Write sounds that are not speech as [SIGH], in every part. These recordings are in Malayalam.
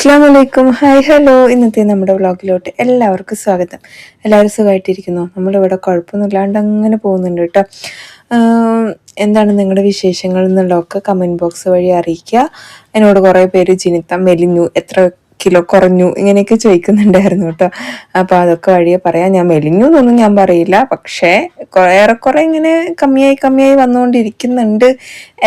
അസ്സാം വലൈക്കും ഹായ് ഹലോ ഇന്നത്തെ നമ്മുടെ വ്ളോഗിലോട്ട് എല്ലാവർക്കും സ്വാഗതം. എല്ലാവരും സുഖമായിട്ടിരിക്കുന്നു? നമ്മളിവിടെ കുഴപ്പമൊന്നുമില്ലാണ്ട് അങ്ങനെ പോകുന്നുണ്ട് കേട്ടോ. എന്താണ് നിങ്ങളുടെ വിശേഷങ്ങൾ എന്നുള്ളതൊക്കെ കമന്റ് ബോക്സ് വഴി അറിയിക്കുക. എന്നോട് കുറേ പേര് ജിനിത്ത മെലിഞ്ഞു എത്ര കിലോ കുറഞ്ഞു ഇങ്ങനെയൊക്കെ ചോദിക്കുന്നുണ്ടായിരുന്നു കേട്ടോ. അപ്പോൾ അതൊക്കെ വഴിയെ പറയാം. ഞാൻ മെലിഞ്ഞു എന്നൊന്നും ഞാൻ പറയില്ല. പക്ഷേ ഏറെക്കുറെ ഇങ്ങനെ കമ്മിയായി കമ്മിയായി വന്നുകൊണ്ടിരിക്കുന്നുണ്ട്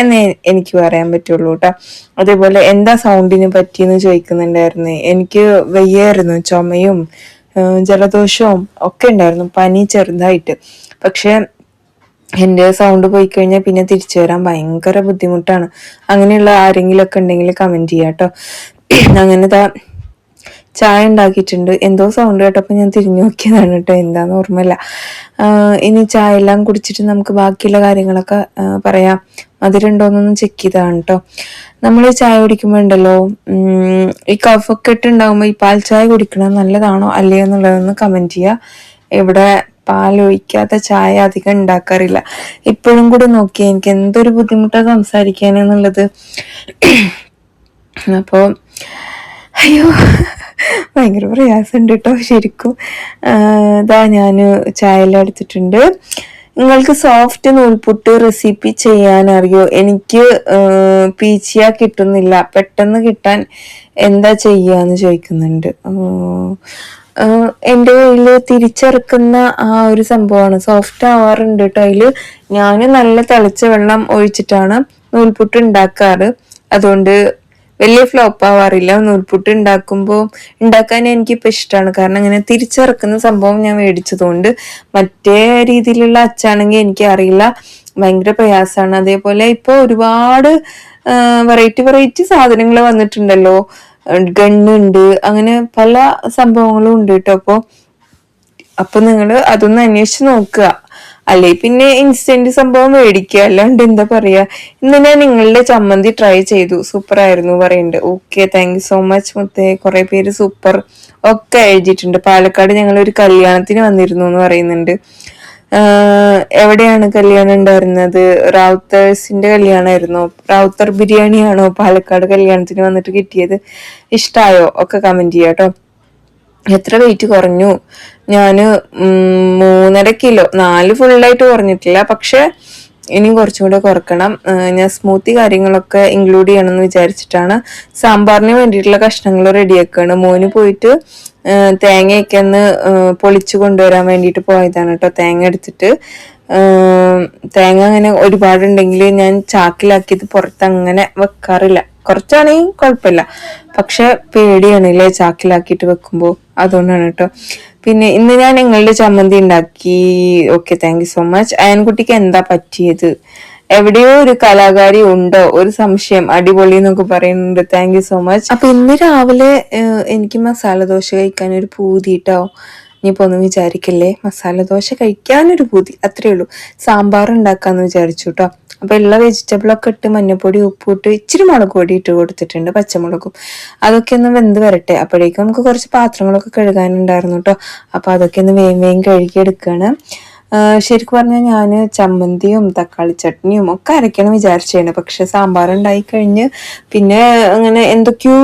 എന്നേ എനിക്ക് പറയാൻ പറ്റുള്ളൂ കേട്ടോ. അതേപോലെ എന്താ സൗണ്ടിന് പറ്റിയെന്ന് ചോദിക്കുന്നുണ്ടായിരുന്നു. എനിക്ക് വയ്യായിരുന്നു. ചുമയും ജലദോഷവും ഒക്കെ ഉണ്ടായിരുന്നു. പനി ചെറുതായിട്ട്. പക്ഷേ എന്റെ സൗണ്ട് പോയി കഴിഞ്ഞാൽ പിന്നെ തിരിച്ചു വരാൻ ഭയങ്കര ബുദ്ധിമുട്ടാണ്. അങ്ങനെയുള്ള ആരെങ്കിലും ഒക്കെ ഉണ്ടെങ്കിൽ കമന്റ് ചെയ്യാം കേട്ടോ. [CLEARS THROAT] അങ്ങനെ ദാ ചായ ഉണ്ടാക്കിയിട്ടുണ്ട്. എന്തോ സൗണ്ട് കേട്ടപ്പോൾ ഞാൻ തിരിഞ്ഞു നോക്കിയതാണ് കേട്ടോ. എന്താന്ന് ഓർമ്മയില്ല. ഇനി ചായ എല്ലാം കുടിച്ചിട്ട് നമുക്ക് ബാക്കിയുള്ള കാര്യങ്ങളൊക്കെ പറയാം. മധുരം ചെക്ക് ചെയ്തതാണ് കേട്ടോ. നമ്മൾ ചായ കുടിക്കുമ്പോൾ ഉണ്ടല്ലോ ഈ കഫൊക്കെ ഇട്ടുണ്ടാകുമ്പോൾ ഈ പാൽ ചായ കുടിക്കണത് നല്ലതാണോ അല്ലയോ എന്നുള്ളതൊന്ന് കമന്റ് ചെയ്യുക ഇവിടെ പാൽ ഒഴിക്കാത്ത ചായ അധികം ഉണ്ടാക്കാറില്ല. ഇപ്പോഴും കൂടി നോക്കിയാൽ എനിക്ക് എന്തൊരു ബുദ്ധിമുട്ടാണ് സംസാരിക്കാനെന്നുള്ളത്. [CLEARS THROAT] അപ്പോൾ അയ്യോ ഭയങ്കര പ്രയാസമുണ്ട് കേട്ടോ ശരിക്കും ഇതാ ഞാൻ ചായയെല്ലാം എടുത്തിട്ടുണ്ട്. നിങ്ങൾക്ക് സോഫ്റ്റ് നൂൽപുട്ട് റെസിപ്പി ചെയ്യാൻ അറിയോ എനിക്ക് പീച്ചിയ കിട്ടുന്നില്ല. പെട്ടെന്ന് കിട്ടാൻ എന്താ ചെയ്യാന്ന് ചോദിക്കുന്നുണ്ട്. ആഹ് ആഹ് എന്റെ കയ്യിൽ തിരിച്ചെറുക്കുന്ന ആ ഒരു സംഭവമാണ്. സോഫ്റ്റ് ആവാറുണ്ട് കേട്ടോ അതിൽ ഞാൻ നല്ല തിളച്ച വെള്ളം ഒഴിച്ചിട്ടാണ് നൂൽപുട്ട് ഉണ്ടാക്കാറ്. അതുകൊണ്ട് വലിയ ഫ്ലോപ്പ് ആവാറില്ല. നൂൽപുട്ട് ഉണ്ടാക്കുമ്പോൾ ഉണ്ടാക്കാൻ എനിക്കിപ്പോൾ ഇഷ്ടമാണ് കാരണം അങ്ങനെ തിരിച്ചിറക്കുന്ന സംഭവം ഞാൻ മേടിച്ചതുകൊണ്ട് മറ്റേ രീതിയിലുള്ള അച്ചാണെങ്കിൽ എനിക്ക് അറിയില്ല ഭയങ്കര പ്രയാസമാണ് അതേപോലെ ഇപ്പോൾ ഒരുപാട് വെറൈറ്റി വെറൈറ്റി സാധനങ്ങൾ വന്നിട്ടുണ്ടല്ലോ. ഗണ്ണുണ്ട് അങ്ങനെ പല സംഭവങ്ങളും ഉണ്ട് കേട്ടോ. അപ്പോൾ അപ്പം നിങ്ങൾ അതൊന്ന് അന്വേഷിച്ച് നോക്കുക. അല്ലെ? പിന്നെ ഇൻസ്റ്റന്റ് സംഭവം മേടിക്കുക. അല്ലാണ്ട് എന്താ പറയാ? ഇന്ന് ഞാൻ നിങ്ങളുടെ ചമ്മന്തി ട്രൈ ചെയ്തു. സൂപ്പർ ആയിരുന്നു പറയുന്നുണ്ട് ഓക്കെ താങ്ക് സോ മച്ച് മുത്തേ. കുറെ പേര് സൂപ്പർ ഒക്കെ എഴുതിയിട്ടുണ്ട്. പാലക്കാട് ഞങ്ങൾ ഒരു കല്യാണത്തിന് വന്നിരുന്നു എന്ന് പറയുന്നുണ്ട്. എവിടെയാണ് കല്യാണം ഉണ്ടായിരുന്നത്? റാവുത്തേഴ്സിന്റെ കല്യാണമായിരുന്നോ? റാവുത്തർ ബിരിയാണിയാണോ പാലക്കാട് കല്യാണത്തിന് വന്നിട്ട് കിട്ടിയത്? ഇഷ്ടായോ? ഒക്കെ കമന്റ് ചെയ്യാട്ടോ എത്ര വെയിറ്റ് കുറഞ്ഞു? ഞാൻ മൂന്നര കിലോ നാല് ഫുള്ളായിട്ട് കുറഞ്ഞിട്ടില്ല. പക്ഷെ ഇനിയും കുറച്ചും കൂടെ കുറക്കണം. ഞാൻ സ്മൂത്തി കാര്യങ്ങളൊക്കെ ഇൻക്ലൂഡ് ചെയ്യണമെന്ന് വിചാരിച്ചിട്ടാണ്. സാമ്പാറിന് വേണ്ടിയിട്ടുള്ള കഷ്ണങ്ങൾ റെഡിയാക്കുകയാണ് മോന് പോയിട്ട് തേങ്ങയൊക്കെ ഒന്ന് പൊളിച്ചു കൊണ്ടുവരാൻ വേണ്ടിയിട്ട് പോയതാണ് കേട്ടോ തേങ്ങ എടുത്തിട്ട്. തേങ്ങ അങ്ങനെ ഒരുപാടുണ്ടെങ്കിൽ ഞാൻ ചാക്കിലാക്കിയത് പുറത്ത് അങ്ങനെ വെക്കാറില്ല. കുറച്ചാണെങ്കിൽ കുഴപ്പമില്ല. പക്ഷെ പേടിയാണ് അല്ലേ ചാക്കിലാക്കിയിട്ട് വെക്കുമ്പോൾ അതുകൊണ്ടാണ് കേട്ടോ. പിന്നെ ഇന്ന് ഞാൻ നിങ്ങളുടെ ചമ്മന്തി ഉണ്ടാക്കി. Okay thank you so much അയൻകുട്ടിക്ക് എന്താ പറ്റിയത്? എവിടെയോ ഒരു കലാകാരി ഉണ്ടോ? ഒരു സംശയം. അടിപൊളി എന്നൊക്കെ പറയുന്നുണ്ട്. താങ്ക് യു സോ മച്ച് അപ്പൊ ഇന്ന് രാവിലെ എനിക്ക് മസാല ദോശ കഴിക്കാൻ ഒരു പൂതി കേട്ടോ ഇനിയിപ്പോ ഒന്നും വിചാരിക്കല്ലേ? മസാല ദോശ കഴിക്കാനൊരു പൂതി. അത്രേ ഉള്ളൂ. സാമ്പാർ ഉണ്ടാക്കാന്ന് വിചാരിച്ചു കേട്ടോ അപ്പൊ എല്ലാ വെജിറ്റബിളൊക്കെ ഇട്ട് മഞ്ഞപ്പൊടി ഉപ്പിട്ട് ഇച്ചിരി മുളക് പൊടി ഇട്ട് കൊടുത്തിട്ടുണ്ട് പച്ചമുളകും. അതൊക്കെ ഒന്ന് വെന്ത് വരട്ടെ. അപ്പോഴേക്കും നമുക്ക് കുറച്ച് പാത്രങ്ങളൊക്കെ കഴുകാനുണ്ടായിരുന്നു കേട്ടോ അപ്പൊ അതൊക്കെ ഒന്ന് വേഗം വേഗം കഴുകി എടുക്കുകയാണ് ആഹ് ശരിക്കും പറഞ്ഞാൽ ഞാൻ ചമ്മന്തിയും തക്കാളി ചട്നിയും ഒക്കെ അരയ്ക്കണം വിചാരിച്ചാണ്. പക്ഷെ സാമ്പാർ ഉണ്ടായി കഴിഞ്ഞ് പിന്നെ അങ്ങനെ എന്തൊക്കെയോ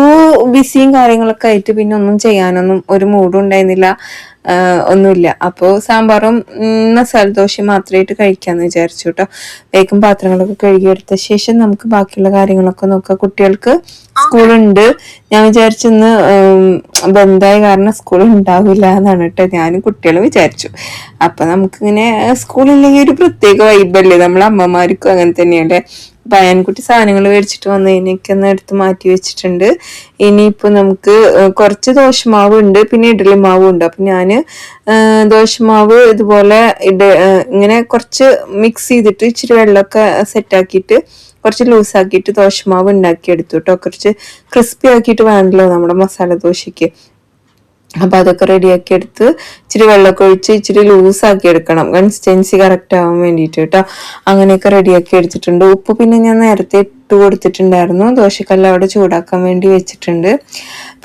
ബിസിയും കാര്യങ്ങളൊക്കെ ആയിട്ട് പിന്നെ ഒന്നും ചെയ്യാനൊന്നും ഒരു മൂഡും ഉണ്ടായിരുന്നില്ല. ഒന്നുമില്ല. അപ്പോൾ സാമ്പാറും മസാല ദോശയും മാത്രമായിട്ട് കഴിക്കാമെന്ന് വിചാരിച്ചു കേട്ടോ വേഗം പാത്രങ്ങളൊക്കെ കഴുകിയെടുത്ത ശേഷം നമുക്ക് ബാക്കിയുള്ള കാര്യങ്ങളൊക്കെ നോക്കാം. കുട്ടികൾക്ക് സ്കൂളുണ്ട്. ഞാൻ വിചാരിച്ചെന്ന് ബന്ധായ കാരണം സ്കൂൾ ഉണ്ടാവില്ല എന്നാണ് കേട്ടോ ഞാനും കുട്ടികളും വിചാരിച്ചു. അപ്പൊ നമുക്കിങ്ങനെ സ്കൂളില്ലെങ്കിൽ ഒരു പ്രത്യേക വൈബല്ലേ നമ്മളെ അമ്മമാർക്കും അങ്ങനെ തന്നെയല്ലേ? അപ്പൊ അയൻകുട്ടി സാധനങ്ങൾ മേടിച്ചിട്ട് വന്നതിനൊക്കെ ഒന്ന് എടുത്ത് മാറ്റി വെച്ചിട്ടുണ്ട്. ഇനിയിപ്പോൾ നമുക്ക് കുറച്ച് ദോശമാവ് ഉണ്ട് പിന്നെ ഇഡലി മാവും ഉണ്ട്. അപ്പം ഞാൻ ദോശമാവ് ഇതുപോലെ ഏഹ് ഇങ്ങനെ കുറച്ച് മിക്സ് ചെയ്തിട്ട് ഇച്ചിരി വെള്ളമൊക്കെ സെറ്റാക്കിയിട്ട് കുറച്ച് ലൂസാക്കിയിട്ട് ദോശമാവ് ഉണ്ടാക്കി എടുത്തു കേട്ടോ. കുറച്ച് ക്രിസ്പി ആക്കിയിട്ട് വേണമല്ലോ നമ്മുടെ മസാല ദോശയ്ക്ക്. അപ്പൊ അതൊക്കെ റെഡിയാക്കി എടുത്ത് ഇച്ചിരി വെള്ളമൊക്കെ ഒഴിച്ച് ഇച്ചിരി ലൂസ് ആക്കി എടുക്കണം. കൺസിസ്റ്റൻസി കറക്റ്റ് ആവാൻ വേണ്ടിയിട്ട് കേട്ടോ അങ്ങനെയൊക്കെ റെഡിയാക്കി എടുത്തിട്ടുണ്ട്. ഉപ്പ് പിന്നെ ഞാൻ നേരത്തെ ഇട്ട് കൊടുത്തിട്ടുണ്ടായിരുന്നു. ദോശക്കല്ല അവിടെ ചൂടാക്കാൻ വേണ്ടി വെച്ചിട്ടുണ്ട്.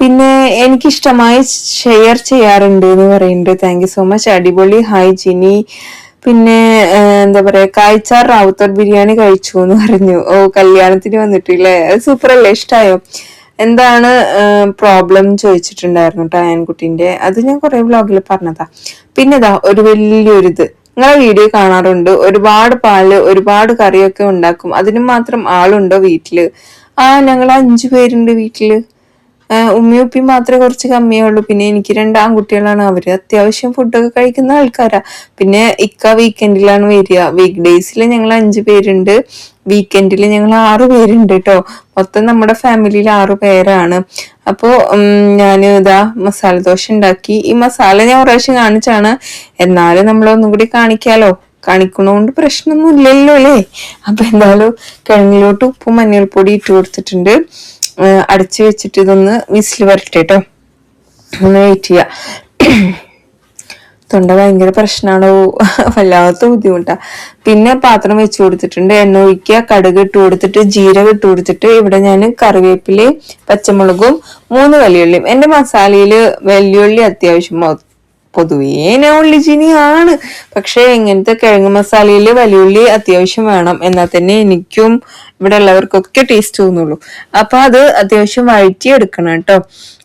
പിന്നെ എനിക്കിഷ്ടമായി ഷെയർ ചെയ്യാറുണ്ട് എന്ന് പറയുന്നുണ്ട്. താങ്ക് യു സോ മച്ച് അടിപൊളി ഹായ് ജിനി പിന്നെ എന്താ പറയാ കായ്ച്ചാർ റാവുത്തർ ബിരിയാണി കഴിച്ചു എന്ന് പറഞ്ഞു. ഓ കല്യാണത്തിന് വന്നിട്ടില്ലേ? സൂപ്പർ അല്ലേ? ഇഷ്ടായോ? എന്താണ് പ്രോബ്ലം ചോദിച്ചിട്ടുണ്ടായിരുന്നു കേട്ടോ അത് ഞാൻ കുറെ വ്ളോഗിൽ പറഞ്ഞതാ. പിന്നെ ഇതാ ഒരു വലിയൊരു ഇത് നിങ്ങളെ വീഡിയോ കാണാറുണ്ട്? ഒരുപാട് പാൽ ഒരുപാട് കറിയൊക്കെ ഉണ്ടാക്കും. അതിന് മാത്രം ആളുണ്ടോ വീട്ടിൽ? ആ ഞങ്ങൾ അഞ്ചു പേരുണ്ട് വീട്ടിൽ. ഉമ്മയും ഉപ്പിയും മാത്രമേ കുറച്ച് കമ്മിയേ ഉള്ളൂ. പിന്നെ എനിക്ക് രണ്ട് ആൺകുട്ടികളാണ്. അവർ അത്യാവശ്യം ഫുഡൊക്കെ കഴിക്കുന്ന ആൾക്കാരാ. പിന്നെ ഇക്ക വീക്കെൻഡിലാണ് വരിക. വീക്ക് ഡേയ്സിൽ ഞങ്ങൾ അഞ്ചു പേരുണ്ട്. വീക്കെൻഡിൽ ഞങ്ങൾ ആറു പേരുണ്ട് കേട്ടോ മൊത്തം നമ്മുടെ ഫാമിലിയിൽ ആറു പേരാണ്. അപ്പോൾ ഞാൻ ഇതാ മസാല ദോശ ഉണ്ടാക്കി. ഈ മസാല ഞാൻ പ്രാവശ്യം കാണിച്ചാണ്. എന്നാലും നമ്മൾ ഒന്നും കൂടി കാണിക്കാലോ. കാണിക്കണോണ്ട് പ്രശ്നമൊന്നും ഇല്ലല്ലോ അല്ലേ? അപ്പൊ എന്തായാലും കിഴങ്ങിലോട്ട് ഉപ്പും മഞ്ഞൾപ്പൊടി ഇട്ട് കൊടുത്തിട്ടുണ്ട്. അടച്ചു വെച്ചിട്ട് ഇതൊന്ന് വിസിൽ വരട്ടെ കേട്ടോ ഒന്ന് വെയിറ്റ് ചെയ്യാം. തൊണ്ട ഭയങ്കര പ്രശ്നമാണോ [LAUGHS] വല്ലാത്ത ബുദ്ധിമുട്ടാ. പിന്നെ പാത്രം വെച്ച് കൊടുത്തിട്ടുണ്ട്. എണ്ണ ഒഴിക്കുക കടുക് ഇട്ട് കൊടുത്തിട്ട് ജീരകം ഇട്ട് കൊടുത്തിട്ട് ഇവിടെ ഞാൻ കറിവേപ്പില പച്ചമുളകും മൂന്ന് വലിയുള്ളിയും. എന്റെ മസാലയിൽ വലിയുള്ളി അത്യാവശ്യം പൊതുവേ നോളിജിനിയാണ് പക്ഷേ ഇങ്ങനത്തെ കിഴങ്ങ് മസാലയിൽ വലിയുള്ളി അത്യാവശ്യം വേണം. എന്നാൽ തന്നെ എനിക്കും ഇവിടെ ഉള്ളവർക്കൊക്കെ ടേസ്റ്റ് തോന്നുള്ളൂ. അപ്പൊ അത് അത്യാവശ്യം വഴറ്റിയെടുക്കണം കേട്ടോ.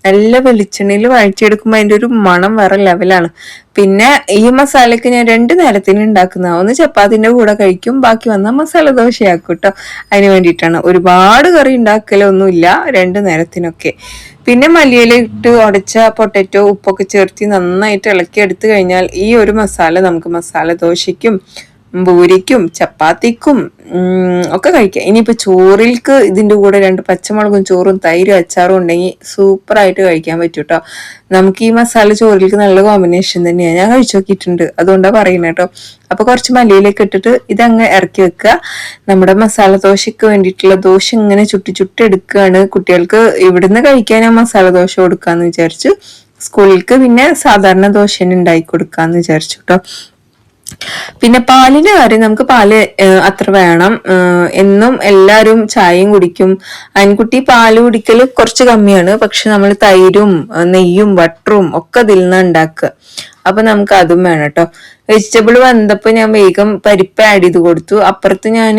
നല്ല വെളിച്ചെണ്ണയിൽ വഴറ്റിയെടുക്കുമ്പോൾ അതിന്റെ ഒരു മണം വേറെ ലെവലാണ് പിന്നെ ഈ മസാലയ്ക്ക് ഞാൻ രണ്ട് നേരത്തിന് ഉണ്ടാക്കുന്ന ഒന്ന് ചപ്പാത്തിന്റെ കൂടെ കഴിക്കും ബാക്കി വന്ന മസാല ദോശയാക്കും കേട്ടോ അതിന് വേണ്ടിയിട്ടാണ്. ഒരുപാട് കറി ഉണ്ടാക്കലൊന്നുമില്ല രണ്ട് നേരത്തിനൊക്കെ. പിന്നെ മല്ലിയില ഇട്ട് ഉടച്ച പൊട്ടറ്റോ ഉപ്പൊക്കെ ചേർത്തി നന്നായിട്ട് ഇളക്കി എടുത്തു കഴിഞ്ഞാൽ ഈ ഒരു മസാല നമുക്ക് മസാല ദോശയ്ക്കും പൂരിക്കും ചപ്പാത്തിക്കും ഒക്കെ കഴിക്കാം. ഇനിയിപ്പോൾ ചോറിൽക്ക് ഇതിന്റെ കൂടെ രണ്ട് പച്ചമുളകും ചോറും തൈരും അച്ചാറും ഉണ്ടെങ്കിൽ സൂപ്പറായിട്ട് കഴിക്കാൻ പറ്റും കേട്ടോ നമുക്ക് ഈ മസാല ചോറിൽക്ക് നല്ല കോമ്പിനേഷൻ തന്നെയാണ് ഞാൻ കഴിച്ചു നോക്കിയിട്ടുണ്ട്. അതുകൊണ്ടാണ് പറയുന്നത് കേട്ടോ അപ്പോൾ കുറച്ച് മല്ലിയിലേക്ക് ഇട്ടിട്ട് ഇതങ്ങ് ഇറക്കി വെക്കുക. നമ്മുടെ മസാല ദോശയ്ക്ക് വേണ്ടിയിട്ടുള്ള ദോശ ഇങ്ങനെ ചുട്ടി ചുട്ടി എടുക്കുകയാണ്. കുട്ടികൾക്ക് ഇവിടുന്ന് കഴിക്കാൻ ആ മസാല ദോശ കൊടുക്കാമെന്ന് വിചാരിച്ചു. സ്കൂളിലേക്ക് പിന്നെ സാധാരണ ദോശ ഉണ്ടാക്കി കൊടുക്കാമെന്ന് വിചാരിച്ചു കേട്ടോ പിന്നെ പാലിന്റെ കാര്യം നമുക്ക് പാൽ അത്ര വേണം. എന്നും എല്ലാവരും ചായയും കുടിക്കും. അൻകുട്ടി പാൽ കുടിക്കൽ കുറച്ച് കമ്മിയാണ്. പക്ഷെ നമ്മൾ തൈരും നെയ്യും ബട്ടറും ഒക്കെ ഇതിൽ നിന്ന് ഉണ്ടാക്കുക. അപ്പൊ നമുക്ക് അതും വേണം കേട്ടോ. വെജിറ്റബിൾ വന്നപ്പോ ഞാൻ വേഗം പരിപ്പ് ആഡ് ചെയ്ത് കൊടുത്തു. അപ്പുറത്ത് ഞാൻ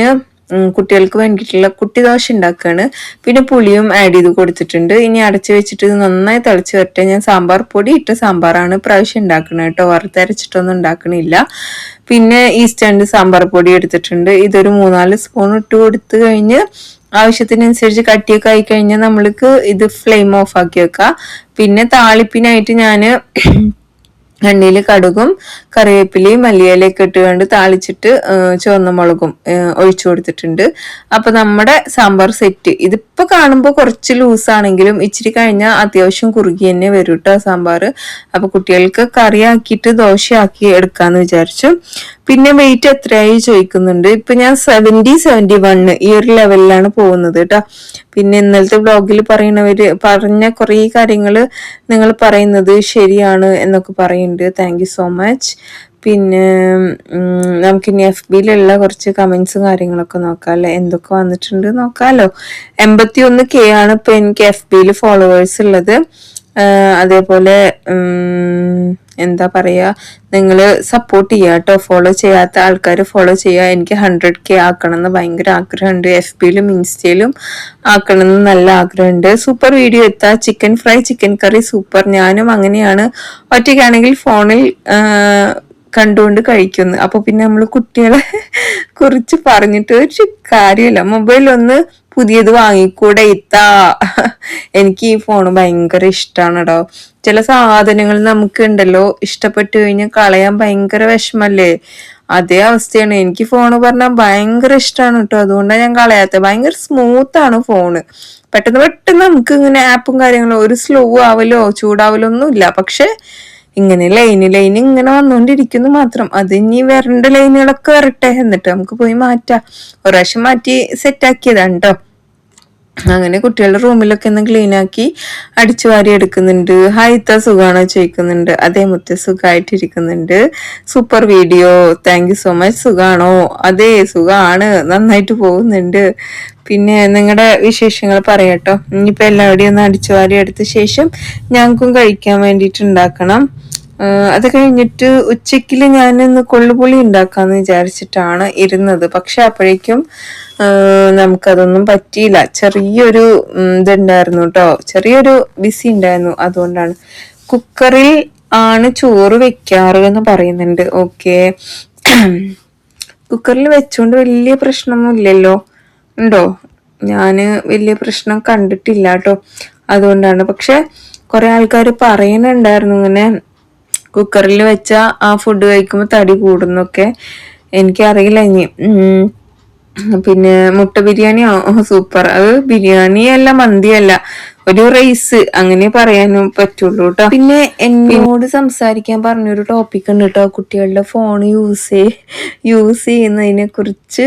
കുട്ടികൾക്ക് വേണ്ടിയിട്ടുള്ള കുട്ടി ദോശ ഉണ്ടാക്കുകയാണ് പിന്നെ പുളിയും ആഡ് ചെയ്ത് കൊടുത്തിട്ടുണ്ട്. ഇനി അടച്ചു വെച്ചിട്ട് ഇത് നന്നായി തിളച്ച് വരട്ടെ. ഞാൻ സാമ്പാർ പൊടി ഇട്ട സാമ്പാറാണ് പ്രാവശ്യം ഉണ്ടാക്കുന്നത് കേട്ടോ. വറുത്തരച്ചിട്ടൊന്നും ഉണ്ടാക്കണില്ല. പിന്നെ ഈസ്റ്റേൺ സാമ്പാർ പൊടി എടുത്തിട്ടുണ്ട്. ഇതൊരു മൂന്നാൽ സ്പൂൺ ഇട്ട് കൊടുത്തു കഴിഞ്ഞ് ആവശ്യത്തിനനുസരിച്ച് കട്ടിയൊക്കെ ആയി കഴിഞ്ഞാൽ നമ്മൾക്ക് ഇത് ഫ്ലെയിം ഓഫ് ആക്കി വെക്കാം. പിന്നെ താളിപ്പിനായിട്ട് ഞാൻ എണ്ണയിൽ കടുകും കറിവേപ്പിലയും മല്ലിയിലയൊക്കെ ഇട്ടുകൊണ്ട് താളിച്ചിട്ട് ചുവന്ന മുളകും ഒഴിച്ചു കൊടുത്തിട്ടുണ്ട്. അപ്പൊ നമ്മുടെ സാമ്പാർ സെറ്റ് ഇതിപ്പോ കാണുമ്പോൾ കുറച്ച് ലൂസാണെങ്കിലും ഇച്ചിരി കഴിഞ്ഞാൽ അത്യാവശ്യം കുറുകി തന്നെ വരും കേട്ടോ സാമ്പാർ. അപ്പൊ കുട്ടികൾക്ക് കറിയാക്കിയിട്ട് ദോശയാക്കി എടുക്കാന്ന് വിചാരിച്ചു. പിന്നെ വെയിറ്റ് എത്രയായി ചോദിക്കുന്നുണ്ട്. ഇപ്പൊ ഞാൻ സെവന്റി സെവന്റി വണ് ഈ ഒരു ലെവലിലാണ് പോകുന്നത് കേട്ടോ പിന്നെ ഇന്നലത്തെ ബ്ലോഗിൽ പറയുന്നവര് പറഞ്ഞ കുറേ കാര്യങ്ങൾ നിങ്ങൾ പറയുന്നത് ശരിയാണ് എന്നൊക്കെ പറയുന്നുണ്ട്. താങ്ക് സോ മച്ച് പിന്നെ നമുക്കിനി എഫ് ബിയിലുള്ള കുറച്ച് കമൻസും കാര്യങ്ങളൊക്കെ നോക്കാം എന്തൊക്കെ വന്നിട്ടുണ്ട് നോക്കാമല്ലോ എൺപത്തി ഒന്ന് കെ ആണ് ഇപ്പം എനിക്ക് എഫ് ബിയിൽ ഫോളോവേഴ്സ് ഉള്ളത്. അതേപോലെ എന്താ പറയുക നിങ്ങൾ സപ്പോർട്ട് ചെയ്യുക കേട്ടോ ഫോളോ ചെയ്യാത്ത ആൾക്കാർ ഫോളോ ചെയ്യുക എനിക്ക് ഹൺഡ്രഡ് കെ ആക്കണം എന്ന് ഭയങ്കര ആഗ്രഹമുണ്ട്. എഫ് ബിയിലും ഇൻസ്റ്റയിലും ആക്കണം എന്ന് നല്ല ആഗ്രഹമുണ്ട്. സൂപ്പർ വീഡിയോ എത്താ chicken fry chicken curry super ഞാനും അങ്ങനെയാണ്. ഒറ്റയ്ക്കാണെങ്കിൽ ഫോണിൽ കണ്ടുകൊണ്ട് കഴിക്കുന്നു. അപ്പോൾ പിന്നെ നമ്മൾ കുട്ടികളെ [LAUGHS] കുറിച്ച് പറഞ്ഞിട്ട് ഒരു കാര്യമില്ല. മൊബൈലൊന്ന് പുതിയത് വാങ്ങിക്കൂടെ ഇത്താ. എനിക്ക് ഈ ഫോൺ ഭയങ്കര ഇഷ്ടമാണ് കേട്ടോ ചില സാധനങ്ങൾ നമുക്ക് ഉണ്ടല്ലോ ഇഷ്ടപ്പെട്ടു കഴിഞ്ഞാൽ കളയാൻ ഭയങ്കര വിഷമല്ലേ? അതേ അവസ്ഥയാണ്. എനിക്ക് ഫോൺ പറഞ്ഞാൽ ഭയങ്കര ഇഷ്ടമാണ് കേട്ടോ. അതുകൊണ്ടാണ് ഞാൻ കളയാത്തത്. ഭയങ്കര സ്മൂത്ത് ആണ് ഫോണ് പെട്ടെന്ന് പെട്ടെന്ന് നമുക്ക് ഇങ്ങനെ ആപ്പും കാര്യങ്ങളും ഒരു സ്ലോ ആവലോ ചൂടാവലോ ഒന്നും ഇല്ല പക്ഷെ ഇങ്ങനെ ലൈന് ലൈൻ ഇങ്ങനെ വന്നുകൊണ്ടിരിക്കുന്നു മാത്രം. അത് ഇനി വരേണ്ട ലൈനുകളൊക്കെ വരട്ടെ. എന്നിട്ട് നമുക്ക് പോയി മാറ്റാം. ഒരു പ്രാവശ്യം മാറ്റി സെറ്റാക്കിയതാണ് കേട്ടോ അങ്ങനെ കുട്ടികളുടെ റൂമിലൊക്കെ ഒന്ന് ക്ലീൻ ആക്കി അടിച്ചു വാരി എടുക്കുന്നുണ്ട്. ഹൈത്ത സുഖമാണോ ചോദിക്കുന്നുണ്ട്. അതേ മുത്ത സുഖമായിട്ടിരിക്കുന്നുണ്ട് super video thank you so much സുഖാണോ? അതേ സുഖമാണ് നന്നായിട്ട് പോകുന്നുണ്ട്. പിന്നെ നിങ്ങളുടെ വിശേഷങ്ങൾ പറയട്ടോ. ഇനിയിപ്പോൾ എല്ലാവരുടെയും ഒന്ന് അടിച്ചു വാരി എടുത്ത ശേഷം ഞങ്ങൾക്കും കഴിക്കാൻ വേണ്ടിയിട്ട് ഉണ്ടാക്കണം. അത് കഴിഞ്ഞിട്ട് ഉച്ചയ്ക്കിൽ ഞാൻ ഇന്ന് കൊള്ളുപുളി ഉണ്ടാക്കാന്ന് വിചാരിച്ചിട്ടാണ് ഇരുന്നത്. പക്ഷെ അപ്പോഴേക്കും നമുക്കതൊന്നും പറ്റിയില്ല. ചെറിയൊരു ഇതുണ്ടായിരുന്നു കേട്ടോ ചെറിയൊരു ബിസി ഉണ്ടായിരുന്നു. അതുകൊണ്ടാണ്. കുക്കറിൽ ആണ് ചോറ് വെക്കാറ് എന്ന് പറയുന്നുണ്ട്. ഓക്കെ. കുക്കറിൽ വെച്ചുകൊണ്ട് വലിയ പ്രശ്നമൊന്നും ഇല്ലല്ലോ. ഉണ്ടോ? ഞാൻ വലിയ പ്രശ്നം കണ്ടിട്ടില്ല കേട്ടോ അതുകൊണ്ടാണ്. പക്ഷെ കുറെ ആൾക്കാർ പറയുന്നുണ്ടായിരുന്നു ഇങ്ങനെ കുക്കറിൽ വെച്ച ആ ഫുഡ് കഴിക്കുമ്പോൾ തടി കൂടുന്നൊക്കെ എനിക്കറിയില്ല ഇനി. പിന്നെ മുട്ട ബിരിയാണി സൂപ്പർ. അത് ബിരിയാണി അല്ല മന്തിയല്ല ഒരു റൈസ് അങ്ങനെ പറയാനും പറ്റുള്ളൂ കേട്ടോ പിന്നെ എന്നോട് സംസാരിക്കാൻ പറഞ്ഞൊരു ടോപ്പിക് ഉണ്ട് കേട്ടോ കുട്ടികളുടെ ഫോൺ യൂസ് യൂസ് ചെയ്യുന്നതിനെ കുറിച്ച്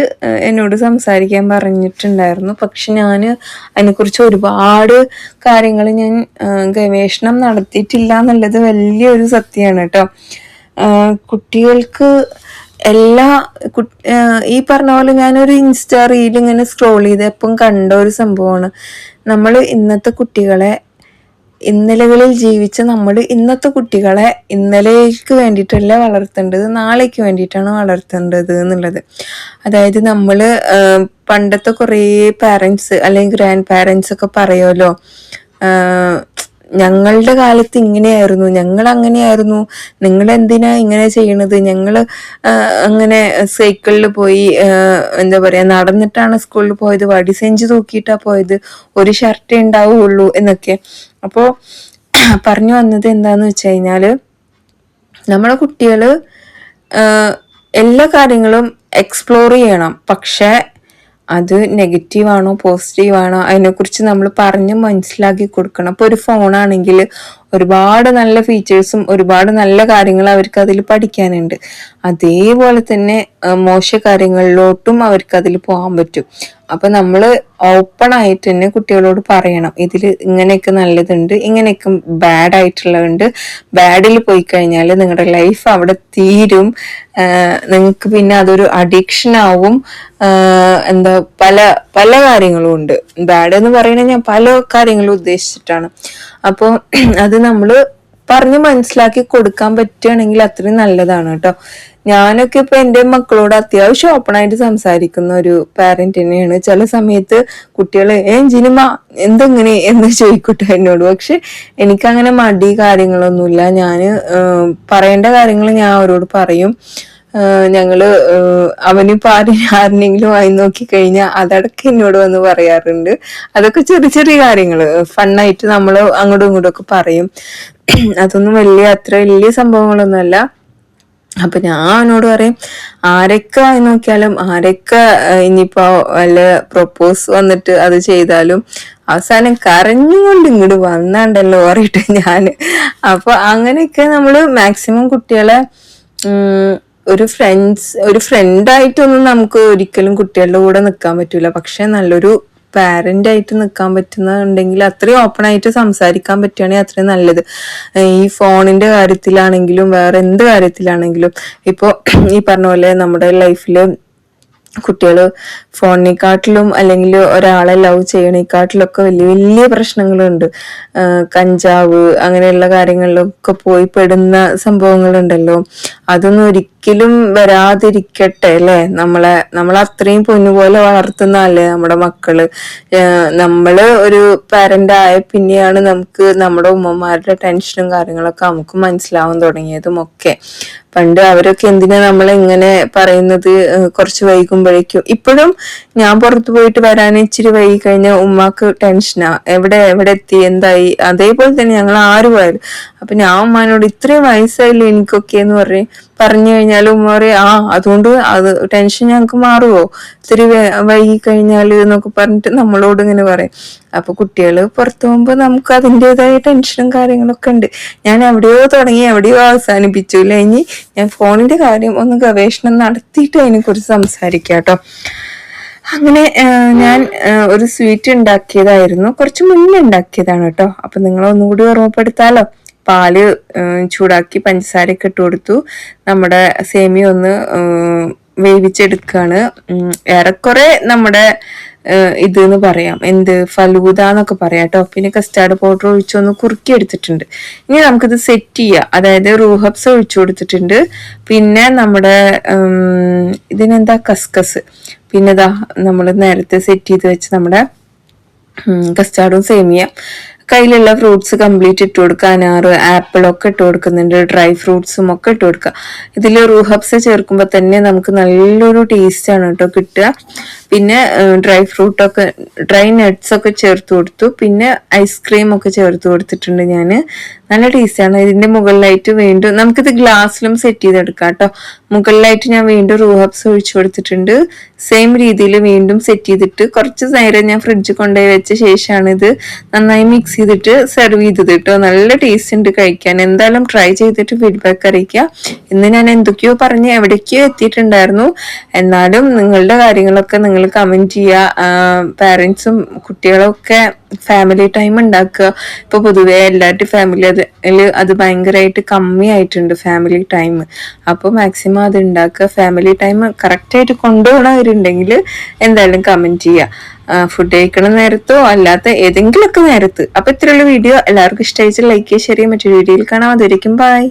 എന്നോട് സംസാരിക്കാൻ പറഞ്ഞിട്ടുണ്ടായിരുന്നു. പക്ഷെ ഞാൻ അതിനെക്കുറിച്ച് ഒരുപാട് കാര്യങ്ങൾ ഞാൻ ഗവേഷണം നടത്തിയിട്ടില്ല എന്നുള്ളത് വലിയൊരു സത്യമാണ് കേട്ടോ കുട്ടികൾക്ക് എല്ലാ ഈ പറഞ്ഞ പോലെ ഞാനൊരു ഇൻസ്റ്റാ റീൽ ഇങ്ങനെ സ്ക്രോൾ ചെയ്ത് എപ്പം കണ്ട ഒരു സംഭവമാണ്. നമ്മൾ ഇന്നത്തെ കുട്ടികളെ ഇന്നലകളിൽ ജീവിച്ച നമ്മൾ ഇന്നത്തെ കുട്ടികളെ ഇന്നലേക്ക് വേണ്ടിയിട്ടല്ല വളർത്തേണ്ടത് നാളേക്ക് വേണ്ടിയിട്ടാണ് വളർത്തേണ്ടത് എന്നുള്ളത്. അതായത് നമ്മൾ പണ്ടത്തെ കുറേ പാരൻസ് അല്ലെങ്കിൽ ഗ്രാൻഡ് പാരൻസ് ഒക്കെ പറയുമല്ലോ ഞങ്ങളുടെ കാലത്ത് ഇങ്ങനെയായിരുന്നു ഞങ്ങൾ അങ്ങനെയായിരുന്നു നിങ്ങൾ എന്തിനാ ഇങ്ങനെ ചെയ്യണത്? ഞങ്ങൾ അങ്ങനെ സൈക്കിളിൽ പോയി എന്താ പറയാ നടന്നിട്ടാണ് സ്കൂളിൽ പോയത്. വടി സെഞ്ച് തൂക്കിയിട്ടാ പോയത്. ഒരു ഷർട്ടേ ഉണ്ടാവുള്ളൂ എന്നൊക്കെ. അപ്പോൾ പറഞ്ഞു വന്നത് എന്താന്ന് വെച്ച് കഴിഞ്ഞാൽ നമ്മളെ കുട്ടികൾ എല്ലാ കാര്യങ്ങളും എക്സ്പ്ലോർ ചെയ്യണം. പക്ഷെ അത് നെഗറ്റീവാണോ പോസിറ്റീവാണോ അതിനെക്കുറിച്ച് നമ്മൾ പറഞ്ഞ് മനസ്സിലാക്കി കൊടുക്കണം. അപ്പോൾ ഒരു ഫോണാണെങ്കിൽ ഒരുപാട് നല്ല ഫീച്ചേഴ്സും ഒരുപാട് നല്ല കാര്യങ്ങൾ അവർക്ക് അതിൽ പഠിക്കാനുണ്ട്. അതേപോലെ തന്നെ മോശ കാര്യങ്ങളിലോട്ടും അവർക്ക് അതിൽ പോകാൻ പറ്റും. അപ്പൊ നമ്മൾ ഓപ്പൺ ആയിട്ട് തന്നെ കുട്ടികളോട് പറയണം. ഇതിൽ ഇങ്ങനെയൊക്കെ നല്ലതുണ്ട് ഇങ്ങനെയൊക്കെ ബാഡ് ആയിട്ടുള്ളതുണ്ട്. ബാഡിൽ പോയി കഴിഞ്ഞാൽ നിങ്ങളുടെ ലൈഫ് അവിടെ തീരും. നിങ്ങൾക്ക് പിന്നെ അതൊരു അഡിക്ഷൻ ആവും. എന്താ പല പല കാര്യങ്ങളും ഉണ്ട്. ബാഡ് എന്ന് പറയുന്നത് ഞാൻ പല കാര്യങ്ങളും ഉദ്ദേശിച്ചിട്ടാണ്. അപ്പോൾ അത് നമ്മൾ പറഞ്ഞ് മനസ്സിലാക്കി കൊടുക്കാൻ പറ്റുകയാണെങ്കിൽ അത്രയും നല്ലതാണ് കേട്ടോ. ഞാനൊക്കെ ഇപ്പൊ എന്റെ മക്കളോട് അത്യാവശ്യം ഓപ്പൺ ആയിട്ട് സംസാരിക്കുന്ന ഒരു പാരന്റ് തന്നെയാണ്. ചില സമയത്ത് കുട്ടികളെ ഏ ജിനിമ എന്തെങ്ങനെ? എന്ന് ചോദിക്കട്ടെ എന്നോട്. പക്ഷെ എനിക്കങ്ങനെ മടി കാര്യങ്ങളൊന്നുമില്ല. ഞാൻ പറയേണ്ട കാര്യങ്ങൾ ഞാൻ അവരോട് പറയും. ഞങ്ങൾ അവനിപ്പോ ആരും ആരെങ്കിലും വായി നോക്കി കഴിഞ്ഞാൽ അതടക്കം എന്നോട് വന്ന് പറയാറുണ്ട്. അതൊക്കെ ചെറിയ ചെറിയ കാര്യങ്ങൾ. ഫണ്ണായിട്ട് നമ്മൾ അങ്ങോട്ടും ഇങ്ങോട്ടും ഒക്കെ പറയും. അതൊന്നും വലിയ അത്ര വലിയ സംഭവങ്ങളൊന്നുമല്ല. അപ്പൊ ഞാൻ അവനോട് പറയും ആരൊക്കെ ആയി നോക്കിയാലും ആരൊക്കെ ഇനിയിപ്പോ വല്ല പ്രൊപ്പോസ് വന്നിട്ട് അത് ചെയ്താലും അവസാനം കരഞ്ഞുകൊണ്ട് ഇങ്ങോട്ട് വന്നാണ്ടല്ലോ പറയട്ടെ ഞാൻ അപ്പൊ അങ്ങനെയൊക്കെ നമ്മൾ മാക്സിമം കുട്ടികളെ ഒരു ഫ്രണ്ട്സ് ഒരു ഫ്രണ്ടായിട്ടൊന്നും നമുക്ക് ഒരിക്കലും കുട്ടികളുടെ കൂടെ നിൽക്കാൻ പറ്റൂല. പക്ഷെ നല്ലൊരു പാരന്റ് ആയിട്ട് നിൽക്കാൻ പറ്റുന്നുണ്ടെങ്കിൽ അത്രയും ഓപ്പൺ ആയിട്ട് സംസാരിക്കാൻ പറ്റുകയാണെങ്കിൽ അത്രയും നല്ലത്. ഈ ഫോണിന്റെ കാര്യത്തിലാണെങ്കിലും വേറെ എന്ത് കാര്യത്തിലാണെങ്കിലും ഇപ്പോൾ ഈ പറഞ്ഞ പോലെ നമ്മുടെ ലൈഫിൽ കുട്ടികൾ ഫോണിനെക്കാട്ടിലും അല്ലെങ്കിൽ ഒരാളെ ലവ് ചെയ്യണേക്കാട്ടിലൊക്കെ വലിയ വലിയ പ്രശ്നങ്ങളുണ്ട്. കഞ്ചാവ് അങ്ങനെയുള്ള കാര്യങ്ങളിലൊക്കെ പോയി പെടുന്ന സംഭവങ്ങളുണ്ടല്ലോ. അതൊന്നും ഒരിക്കലും വരാതിരിക്കട്ടെ അല്ലേ? നമ്മളെ നമ്മൾ അത്രയും പൊന്നുപോലെ വളർത്തുന്നതല്ലേ നമ്മുടെ മക്കൾ. നമ്മൾ ഒരു പാരന്റായ പിന്നെയാണ് നമുക്ക് നമ്മുടെ ഉമ്മമാരുടെ ടെൻഷനും കാര്യങ്ങളൊക്കെ നമുക്ക് മനസ്സിലാവാൻ തുടങ്ങിയതും ഒക്കെ പണ്ട് അവരൊക്കെ എന്തിനാ നമ്മളെ ഇങ്ങനെ പറയുന്നത് കുറച്ച് വൈകുമ്പോഴേക്കും. ഇപ്പോഴും ഞാൻ പുറത്തു പോയിട്ട് വരാൻ ഇച്ചിരി വൈകി കഴിഞ്ഞാൽ ഉമ്മാക്ക് ടെൻഷനാ. എവിടെ എവിടെ എത്തി എന്തായി? അതേപോലെ തന്നെ ഞങ്ങൾ ആര് പോയത് അപ്പൊ ഞാൻ ഉമ്മാനോട് ഇത്രയും വയസ്സായില്ലേ എനിക്കൊക്കെ എന്ന് പറയും പറഞ്ഞു കഴിഞ്ഞാൽ ഉമ്മ പറയും ആ അതുകൊണ്ട് അത് ടെൻഷൻ ഞങ്ങൾക്ക് മാറുമോ ഇത്തിരി വൈകി കഴിഞ്ഞാൽ എന്നൊക്കെ പറഞ്ഞിട്ട് നമ്മളോട് ഇങ്ങനെ പറയും. അപ്പൊ കുട്ടികൾ പുറത്തു പോകുമ്പോൾ നമുക്ക് അതിന്റെതായ ടെൻഷനും കാര്യങ്ങളൊക്കെ ഉണ്ട്. ഞാൻ എവിടെയോ തുടങ്ങി എവിടെയോ അവസാനിപ്പിച്ചു. ഇല്ല ഇനി ഞാൻ ഫോണിന്റെ കാര്യം ഒന്ന് ഗവേഷണം നടത്തിയിട്ട് അതിനെക്കുറിച്ച് സംസാരിക്കാം കേട്ടോ. അങ്ങനെ ഞാൻ ഒരു സ്വീറ്റ് ഉണ്ടാക്കിയതായിരുന്നു. കുറച്ച് മുന്നേ ഉണ്ടാക്കിയതാണ് കേട്ടോ. അപ്പൊ നിങ്ങൾ ഒന്നുകൂടി ഓർമ്മപ്പെടുത്താലോ? പാൽ ചൂടാക്കി പഞ്ചസാരയൊക്കെ ഇട്ട് കൊടുത്തു. നമ്മുടെ സേമിയ ഒന്ന് വേവിച്ചെടുക്കുകയാണ് ഏറെക്കുറെ നമ്മുടെ ഇത് എന്ന് പറയാം. എന്ത് ഫലൂത എന്നൊക്കെ പറയാം. കേട്ടോ പിന്നെ കസ്റ്റാർഡ് പൗഡർ ഒഴിച്ചൊന്ന് കുറുക്കി എടുത്തിട്ടുണ്ട് ഇനി നമുക്കിത് സെറ്റ് ചെയ്യാം. അതായത് റൂഹബ്സ് ഒഴിച്ചു കൊടുത്തിട്ടുണ്ട്. പിന്നെ നമ്മുടെ ഇതിനെന്താ? കസ്കസ് പിന്നെ ഇതാ നമ്മൾ നേരത്തെ സെറ്റ് ചെയ്ത് വെച്ച് നമ്മുടെ കസ്റ്റാർഡും സേമിയ കയ്യിലുള്ള ഫ്രൂട്ട്സ് കംപ്ലീറ്റ് ഇട്ട് കൊടുക്കുക അനാറ് ആപ്പിൾ ഒക്കെ ഇട്ട് കൊടുക്കുന്നുണ്ട് ഡ്രൈ ഫ്രൂട്ട്സും ഒക്കെ ഇട്ട് കൊടുക്കുക. ഇതിൽ റൂഹബ്സ് ചേർക്കുമ്പോൾ തന്നെ നമുക്ക് നല്ലൊരു ടേസ്റ്റ് ആണ് കേട്ടോ കിട്ടുക. പിന്നെ ഡ്രൈ ഫ്രൂട്ട് ഒക്കെ ഡ്രൈ നട്ട്സ് ഒക്കെ ചേർത്ത് കൊടുത്തു. പിന്നെ ഐസ്ക്രീം ഒക്കെ ചേർത്ത് കൊടുത്തിട്ടുണ്ട് ഞാൻ നല്ല ടേസ്റ്റാണ് ഇതിന്റെ മുകളിലായിട്ട് വീണ്ടും നമുക്കിത് ഗ്ലാസ്സിലും സെറ്റ് ചെയ്തെടുക്കാം കേട്ടോ. മുകളിലായിട്ട് ഞാൻ വീണ്ടും റൂഹബ്സ് ഒഴിച്ചു കൊടുത്തിട്ടുണ്ട്. സെയിം രീതിയിൽ വീണ്ടും സെറ്റ് ചെയ്തിട്ട് കുറച്ച് നേരം ഞാൻ ഫ്രിഡ്ജ് കൊണ്ടുപോയി വെച്ച ശേഷമാണ് ഇത് നന്നായി മിക്സ് ചെയ്തിട്ട് സെർവ് ചെയ്തത് കേട്ടോ. നല്ല ടേസ്റ്റ് ഉണ്ട് കഴിക്കാൻ. എന്തായാലും ട്രൈ ചെയ്തിട്ട് ഫീഡ്ബാക്ക് അറിയിക്കുക ഇന്ന് ഞാൻ എന്തൊക്കെയോ പറഞ്ഞ് എവിടേക്കോ എത്തിയിട്ടുണ്ടായിരുന്നു. എന്നാലും നിങ്ങളുടെ കാര്യങ്ങളൊക്കെ നിങ്ങൾ കമന്റ് ചെയ്യുക. പാരൻസും കുട്ടികളൊക്കെ ഫാമിലി ടൈം ഉണ്ടാക്കുക. ഇപ്പൊ പൊതുവേ എല്ലാവരുടെയും ഫാമിലി അത് അത് ഭയങ്കരമായിട്ട് കമ്മി ആയിട്ടുണ്ട് ഫാമിലി ടൈം അപ്പോൾ മാക്സിമം അത് ഉണ്ടാക്കുക. ഫാമിലി ടൈം കറക്റ്റായിട്ട് കൊണ്ടുപോകണവരുണ്ടെങ്കിൽ എന്തായാലും കമന്റ് ചെയ്യുക. ഫുഡ് കഴിക്കണ നേരത്തോ അല്ലാത്ത ഏതെങ്കിലുമൊക്കെ നേരത്ത്. അപ്പൊ ഇത്രയുള്ള വീഡിയോ എല്ലാവർക്കും ഇഷ്ടമായിട്ട് ലൈക്ക് ചെയ്യുക ശരി മറ്റൊരു വീഡിയോയിൽ കാണാം. അതൊരിക്കും ബൈ